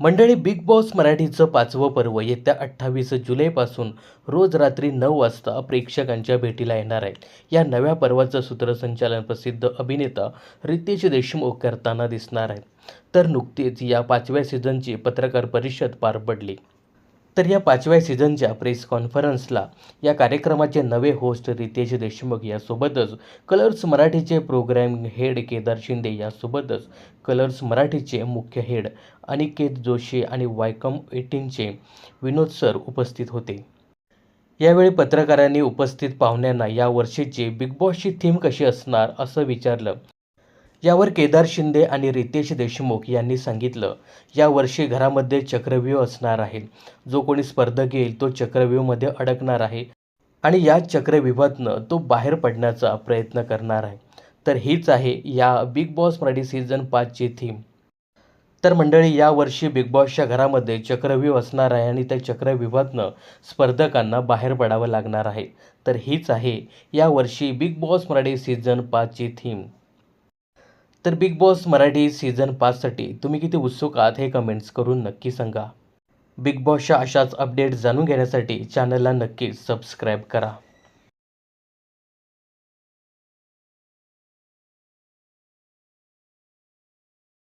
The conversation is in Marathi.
मंडळी बिग बॉस मराठीचं पाचवं पर्व येत्या अठ्ठावीस जुलैपासून रोज रात्री नऊ वाजता प्रेक्षकांच्या भेटीला येणार आहे. या नव्या पर्वाचं सूत्रसंचालन प्रसिद्ध अभिनेता रितेश देशमुख करताना दिसणार आहे. तर नुकतीच या पाचव्या सीझनची पत्रकार परिषद पार पडली. तर या पाचव्या सीझनच्या प्रेस कॉन्फरन्सला या कार्यक्रमाचे नवे होस्ट रितेश देशमुख यासोबतच कलर्स मराठीचे प्रोग्रॅम हेड केदार शिंदे यासोबतच कलर्स मराठीचे मुख्य हेड अनिकेत जोशी आणि वायकम एटीनचे विनोद सर उपस्थित होते. यावेळी पत्रकारांनी उपस्थित पाहुण्यांना या वर्षीची बिग बॉसची थीम कशी असणार असं विचारलं. यावर केदार शिंदे आणि रितेश देशमुख यांनी सांगितलं यावर्षी घरामध्ये चक्रव्यूह असणार आहे. जो कोणी स्पर्धक येईल तो चक्रव्यूहमध्ये अडकणार आहे आणि या चक्रव्यूहातनं तो बाहेर पडण्याचा प्रयत्न करणार आहे. तर हीच आहे या बिग बॉस मराठी सीझन पाचची थीम. तर मंडळी यावर्षी बिग बॉसच्या घरामध्ये चक्रव्यूह असणार आहे आणि त्या चक्रव्यूहातनं स्पर्धकांना बाहेर पडावं लागणार आहे. तर हीच आहे यावर्षी बिग बॉस मराठी सीझन पाचची थीम. तर बिग बॉस मराठी सीझन पाचसाठी तुम्ही किती उत्सुक आहात हे कमेंट्स करून नक्की सांगा. बिग बॉसच्या अशाच अपडेट जाणून घेण्यासाठी चॅनलला नक्की सबस्क्राईब करा.